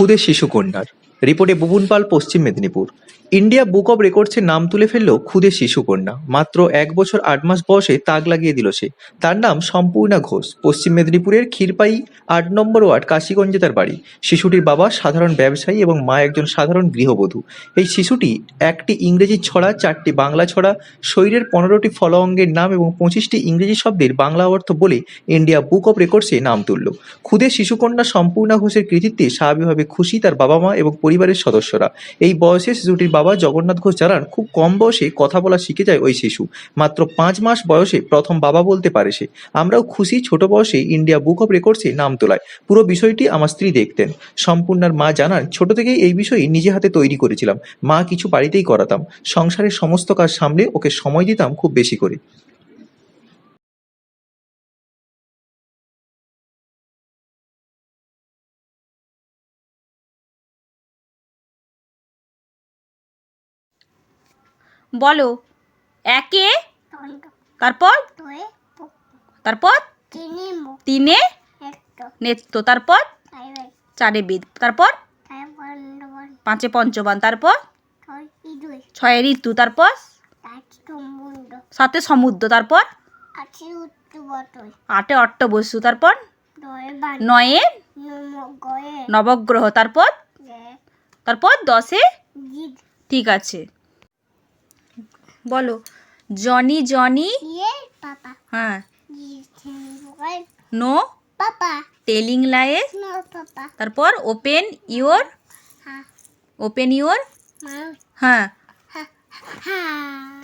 খুদে শিশুকন্যার রিপোর্টে Bubun Pal Paschim Medinipur. India book of রেকর্ডসের নাম তুলে ফেলল খুদে শিশুকন্যা। মাত্র এক বছর আট মাস বয়সে তাক লাগিয়ে দিল সে। তার নাম সম্পূর্ণা ঘোষ। পশ্চিম মেদিনীপুরের ক্ষীরপাই আট নম্বর ওয়ার্ড কাশীগঞ্জে তার বাড়ি। শিশুটির বাবা সাধারণ ব্যবসায়ী এবং মা একজন সাধারণ গৃহবধূ। এই শিশুটি একটি ইংরেজি ছড়া, চারটি বাংলা ছড়া, শরীরের পনেরোটি ফল অঙ্গের নাম এবং পঁচিশটি ইংরেজি শব্দের বাংলা অর্থ বলে ইন্ডিয়া বুক অব রেকর্ডসে নাম তুলল। খুদে শিশুকন্যা সম্পূর্ণা ঘোষের কৃতিত্বে স্বাভাবিকভাবে খুশি তার বাবা মা এবং পরিবারের সদস্যরা। এই বয়সে শিশুটির বাবা জগন্নাথ ঘোষ জানান, খুব কম বয়সে কথা বলা শিখে যায় ওই শিশু। মাত্র পাঁচ মাস বয়সে প্রথম বাবা বলতে পারে সে। আমরাও খুশি ছোট বয়সে ইন্ডিয়া বুক অব রেকর্ডসে নাম তোলায়। পুরো বিষয়টি আমার স্ত্রী দেখতেন। সম্পূর্ণার মা জানান, ছোট থেকেই এই বিষয়ে নিজে হাতে তৈরি করেছিলাম। মা কিছু বাড়িতেই করাতাম। সংসারের সমস্ত কাজ সামলে ওকে সময় দিতাম খুব বেশি করে। বলো। একে। তারপর? তারপর? তিনে নেত্য তারপর? চারে বেদ। তারপর? পাঁচে পঞ্চবান। তারপর? ছয় ঋতু। তারপর? সাতে সমুদ্র। তারপর? আটে অট্টবসু। তারপর? নয়ে নবগ্রহ। তারপর? তারপর দশে? ঠিক আছে। বলো জনি জনি ইয়ে পাপা হ্যাঁ জিদ ছেলে বগাই no papa telling lies no papa তারপর open your Ha open your মাউ হ্যাঁ হা হা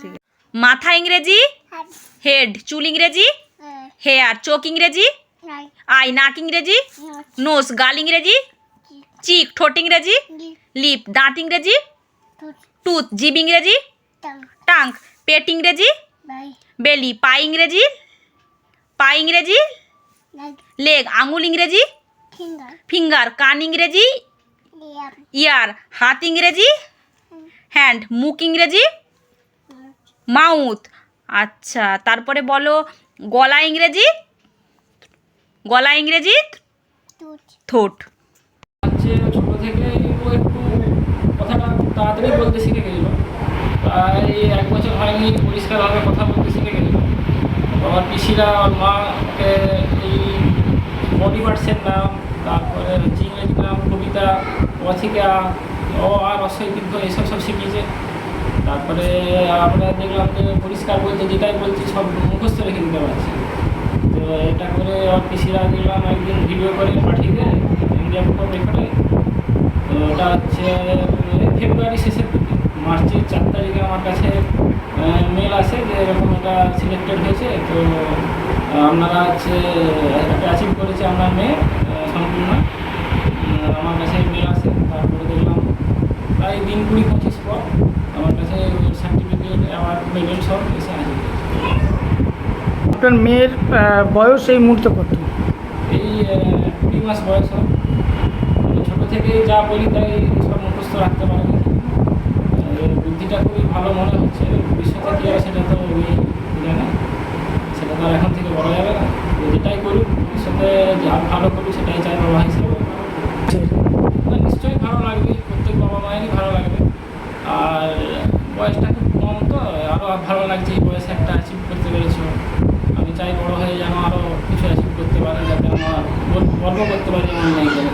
ঠিক আছে। মাথা ইংরেজি হা হেড চুল ইংরেজি এ হেয়ার চোখ ইংরেজি নাই আই নাক ইংরেজি নো নোস গাল ইংরেজি জি চিক ঠোঁট ইংরেজি জি লিপ দাঁত ইংরেজি তুত টুথ জিভ ইংরেজি টাং। টাং পেট ইংরেজি? বেলি। পা ইংরেজি? পা ইংরেজি? লেগ। আঙুল ইংরেজি? ফিঙ্গার। ফিঙ্গার। কান ইংরেজি? ইয়ার। হাত ইংরেজি? হ্যান্ড। মুখ ইংরেজি? মাউথ। আচ্ছা তারপরে বলো গলা ইংরেজি? গলা ইংরেজি? থোট ছোটো থেকে একটু কথাটা তাড়াতাড়ি বলতে শিখে গেছিল প্রায় এক বছর হয়নি, পরিষ্কারভাবে কথা বলতে শিখে গেছিল আমার পিসিরা আমার মাকে এই বডি পার্টসের নাম, তারপরে হচ্ছে ইংরেজি নাম, কবিতা অথিকা অ আর অসই দীর্ঘ এসব সব শিখিয়েছে। তারপরে আমরা দেখলাম যে পরিষ্কার বলতে যেটাই বলছি, সব মুখস্থ রেখে দিতে পারছি। তো এটা করে আমার পিসিরা দেখলাম, একদিন ভিডিও করে পাঠিয়ে দেয় ইন্ডিয়া রেকর্ডে তো ওটা হচ্ছে ফেব্রুয়ারি শেষের দিকে। মার্চের চার তারিখে আমার কাছে মেল আসে যে এরকম এটা সিলেক্টেড হয়েছে। তো আপনারা হচ্ছে একটা অ্যাচিভ করেছে আপনার মেয়ে সম্পূর্ণ। আমার কাছে মেল আসে তারপরে দেখলাম প্রায় দিন কুড়ি পঁচিশ পর আমার কাছে সার্টিফিকেট আমার মেডেল সব এসে হয়েছে। আপনার মেয়ের বয়স এই মুহূর্তে কত? এই কুড়ি মাস বয়স ছোটো থেকেই যা বলি তাই সব মুখস্থ রাখতে পারে বুদ্ধিটা খুবই ভালো মনে হচ্ছে ভবিষ্যতে কী হবে সেটা তো আমি জানি সেটা তো আর এখন থেকে বলা যাবে না। যেটাই করুক, ভবিষ্যতে যা ভালো করুক, সেটাই চাই বাবা হিসেবে। না, নিশ্চয়ই ভালো লাগবে, প্রত্যেক বাবা মায়েরই ভালো লাগবে। আর বয়সটা খুব কম তো আরও ভালো লাগছে এই বয়সে একটা অ্যাচিভ করতে পেরেছ। আমি চাই বড় হয়ে যেন আরও কিছু অ্যাচিভ করতে পারে, যাতে আমার গর্ব করতে পারি আমার মেয়েদের